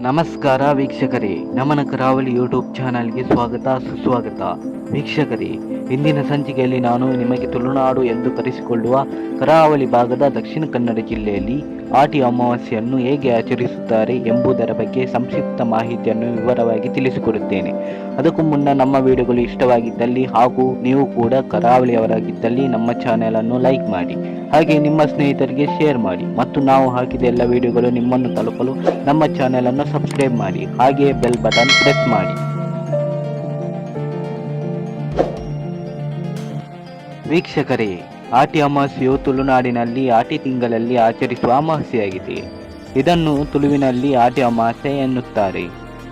ನಮಸ್ಕಾರ ವೀಕ್ಷಕರೇ ನಮನ ಕರಾವಳಿ ಯೂಟ್ಯೂಬ್ ಚಾನಲ್ಗೆ ಸ್ವಾಗತ, ಸುಸ್ವಾಗತ. ವೀಕ್ಷಕರೇ, ಇಂದಿನ ಸಂಚಿಕೆಯಲ್ಲಿ ನಾನು ನಿಮಗೆ ತುಳುನಾಡು ಎಂದು ಕರೆಸಿಕೊಳ್ಳುವ ಕರಾವಳಿ ಭಾಗದ ದಕ್ಷಿಣ ಕನ್ನಡ ಜಿಲ್ಲೆಯಲ್ಲಿ ಆಟಿ ಅಮಾವಾಸ್ಯೆಯನ್ನು ಹೇಗೆ ಆಚರಿಸುತ್ತಾರೆ ಎಂಬುದರ ಬಗ್ಗೆ ಸಂಕ್ಷಿಪ್ತ ಮಾಹಿತಿಯನ್ನು ವಿವರವಾಗಿ ತಿಳಿಸಿಕೊಡುತ್ತೇನೆ. ಅದಕ್ಕೂ ಮುನ್ನ ನಮ್ಮ ವಿಡಿಯೋಗಳು ಇಷ್ಟವಾಗಿದ್ದಲ್ಲಿ ಹಾಗೂ ನೀವು ಕೂಡ ಕರಾವಳಿಯವರಾಗಿದ್ದಲ್ಲಿ ನಮ್ಮ ಚಾನೆಲ್ ಅನ್ನು ಲೈಕ್ ಮಾಡಿ. ಹಾಗೆ ನಿಮ್ಮ ಸ್ನೇಹಿತರಿಗೆ ಶೇರ್ ಮಾಡಿ. ಮತ್ತು ನಾವು ಹಾಕಿದ ಎಲ್ಲ ವಿಡಿಯೋಗಳು ನಿಮ್ಮನ್ನು ತಲುಪಲು ನಮ್ಮ ಚಾನೆಲ್ ಅನ್ನು ಸಬ್ಸ್ಕ್ರೈಬ್ ಮಾಡಿ. ಹಾಗೆ ಬೆಲ್ ಬಟನ್ ಪ್ರೆಸ್ ಮಾಡಿ. ವೀಕ್ಷಕರೇ ಆಟಿ ಅಮಾವಾಸ್ಯೆಯು ತುಳುನಾಡಿನಲ್ಲಿ ಆಟಿ ತಿಂಗಳಲ್ಲಿ ಆಚರಿಸುವ ಅಮಾವಾಸ್ಯೆಯಾಗಿದೆ ಇದನ್ನು ತುಳುವಿನಲ್ಲಿ ಆಟಿ ಅಮಾವಾಸ್ಯೆ ಎನ್ನುತ್ತಾರೆ.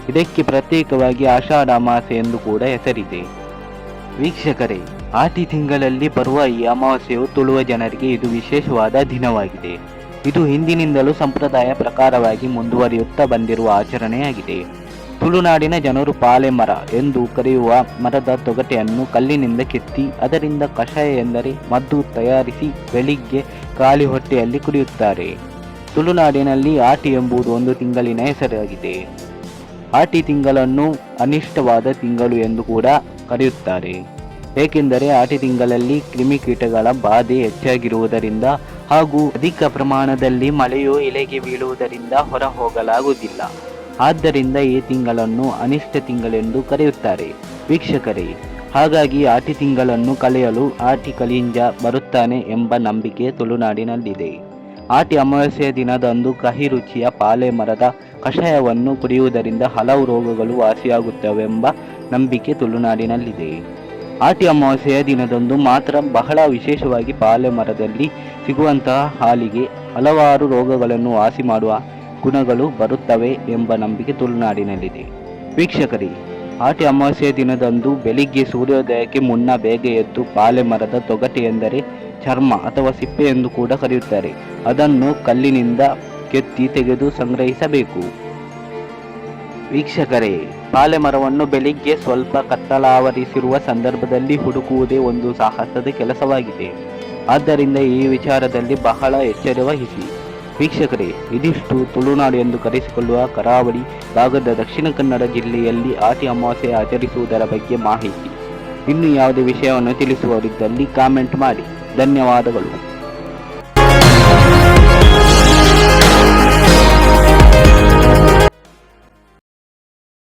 ಇದಕ್ಕೆ ಪ್ರತ್ಯೇಕವಾಗಿ ಆಷಾಢ ಅಮಾವಾಸ್ಯೆ ಎಂದು ಕೂಡ ಹೆಸರಿದೆ. ವೀಕ್ಷಕರೇ, ಆಟಿ ತಿಂಗಳಲ್ಲಿ ಬರುವ ಈ ಅಮಾವಾಸ್ಯೆಯು ತುಳುವ ಜನರಿಗೆ ಇದು ವಿಶೇಷವಾದ ದಿನವಾಗಿದೆ. ಇದು ಹಿಂದಿನಿಂದಲೂ ಸಂಪ್ರದಾಯ ಪ್ರಕಾರವಾಗಿ ಮುಂದುವರಿಯುತ್ತಾ ಬಂದಿರುವ ಆಚರಣೆಯಾಗಿದೆ. ತುಳುನಾಡಿನ ಜನರು ಪಾಲೆ ಮರ ಎಂದು ಕರೆಯುವ ಮರದ ತೊಗಟೆಯನ್ನು ಕಲ್ಲಿನಿಂದ ಕೆತ್ತಿ, ಅದರಿಂದ ಕಷಾಯ ಎಂದರೆ ಮದ್ದು ತಯಾರಿಸಿ ಬೆಳಿಗ್ಗೆ ಖಾಲಿ ಹೊಟ್ಟೆಯಲ್ಲಿ ಕುಡಿಯುತ್ತಾರೆ. ತುಳುನಾಡಿನಲ್ಲಿ ಆಟಿ ಎಂಬುದು ಒಂದು ತಿಂಗಳಿನ ಹೆಸರಾಗಿದೆ. ಆಟಿ ತಿಂಗಳನ್ನು ಅನಿಷ್ಟವಾದ ತಿಂಗಳು ಎಂದು ಕೂಡ ಕರೆಯುತ್ತಾರೆ. ಏಕೆಂದರೆ ಆಟಿ ತಿಂಗಳಲ್ಲಿ ಕ್ರಿಮಿಕೀಟಗಳ ಬಾಧೆ ಹೆಚ್ಚಾಗಿರುವುದರಿಂದ ಹಾಗೂ ಅಧಿಕ ಪ್ರಮಾಣದಲ್ಲಿ ಮಳೆಯು ಎಲೆಗೆ ಬೀಳುವುದರಿಂದ ಹೊರ ಹೋಗಲಾಗುವುದಿಲ್ಲ ಆದ್ದರಿಂದ ಈ ತಿಂಗಳನ್ನು ಅನಿಷ್ಟ ತಿಂಗಳೆಂದು ಕರೆಯುತ್ತಾರೆ. ವೀಕ್ಷಕರೇ, ಹಾಗಾಗಿ ಆಟಿ ತಿಂಗಳನ್ನು ಕಳೆಯಲು ಆಟಿ ಕಲಿಂಜ ಬರುತ್ತಾನೆ ಎಂಬ ನಂಬಿಕೆ ತುಳುನಾಡಿನಲ್ಲಿದೆ. ಆಟಿ ಅಮಾವಾಸ್ಯೆಯ ದಿನದಂದು ಕಹಿ ರುಚಿಯ ಪಾಲೆ ಮರದ ಕಷಾಯವನ್ನು ಕುಡಿಯುವುದರಿಂದ ಹಲವು ರೋಗಗಳು ವಾಸಿಯಾಗುತ್ತವೆಂಬ ನಂಬಿಕೆ ತುಳುನಾಡಿನಲ್ಲಿದೆ. ಆಟಿ ಅಮಾವಾಸ್ಯೆಯ ದಿನದಂದು ಮಾತ್ರ ಬಹಳ ವಿಶೇಷವಾಗಿ ಪಾಲೆ ಮರದಲ್ಲಿ ಸಿಗುವಂತಹ ಹಾಲಿಗೆ ಹಲವಾರು ರೋಗಗಳನ್ನು ವಾಸಿ ಮಾಡುವ ಗುಣಗಳು ಬರುತ್ತವೆ ಎಂಬ ನಂಬಿಕೆ ತುಳುನಾಡಿನಲ್ಲಿದೆ. ವೀಕ್ಷಕರೇ ಆಟಿ ಅಮಾವಾಸ್ಯೆಯ ದಿನದಂದು ಬೆಳಿಗ್ಗೆ ಸೂರ್ಯೋದಯಕ್ಕೆ ಮುನ್ನ ಬೇಗ ಎದ್ದು ಪಾಲೆ ಮರದ ತೊಗಟೆ ಎಂದರೆ ಚರ್ಮ ಅಥವಾ ಸಿಪ್ಪೆ ಎಂದು ಕೂಡ ಕರೆಯುತ್ತಾರೆ. ಅದನ್ನು ಕಲ್ಲಿನಿಂದ ಕೆತ್ತಿ ತೆಗೆದು ಸಂಗ್ರಹಿಸಬೇಕು. ವೀಕ್ಷಕರೇ ಪಾಲೆ ಮರವನ್ನು ಬೆಳಿಗ್ಗೆ ಸ್ವಲ್ಪ ಕತ್ತಲಾವರಿಸಿರುವ ಸಂದರ್ಭದಲ್ಲಿ ಹುಡುಕುವುದೇ ಒಂದು ಸಾಹಸದ ಕೆಲಸವಾಗಿದೆ. ಆದ್ದರಿಂದ ಈ ವಿಚಾರದಲ್ಲಿ ಬಹಳ ಎಚ್ಚರ ವಹಿಸಿ ವೀಕ್ಷಕರೇ, ಇದಿಷ್ಟು ತುಳುನಾಡು ಎಂದು ಕರೆಸಿಕೊಳ್ಳುವ ಕರಾವಳಿ ಭಾಗದ ದಕ್ಷಿಣ ಕನ್ನಡ ಜಿಲ್ಲೆಯಲ್ಲಿ ಆಟಿ ಅಮಾವಾಸ್ಯೆ ಆಚರಿಸುವುದರ ಬಗ್ಗೆ ಮಾಹಿತಿ. ಇನ್ನು ಯಾವುದೇ ವಿಷಯವನ್ನು ತಿಳಿಸುವವರಿದ್ದಲ್ಲಿ ಕಾಮೆಂಟ್ ಮಾಡಿ. ಧನ್ಯವಾದಗಳು.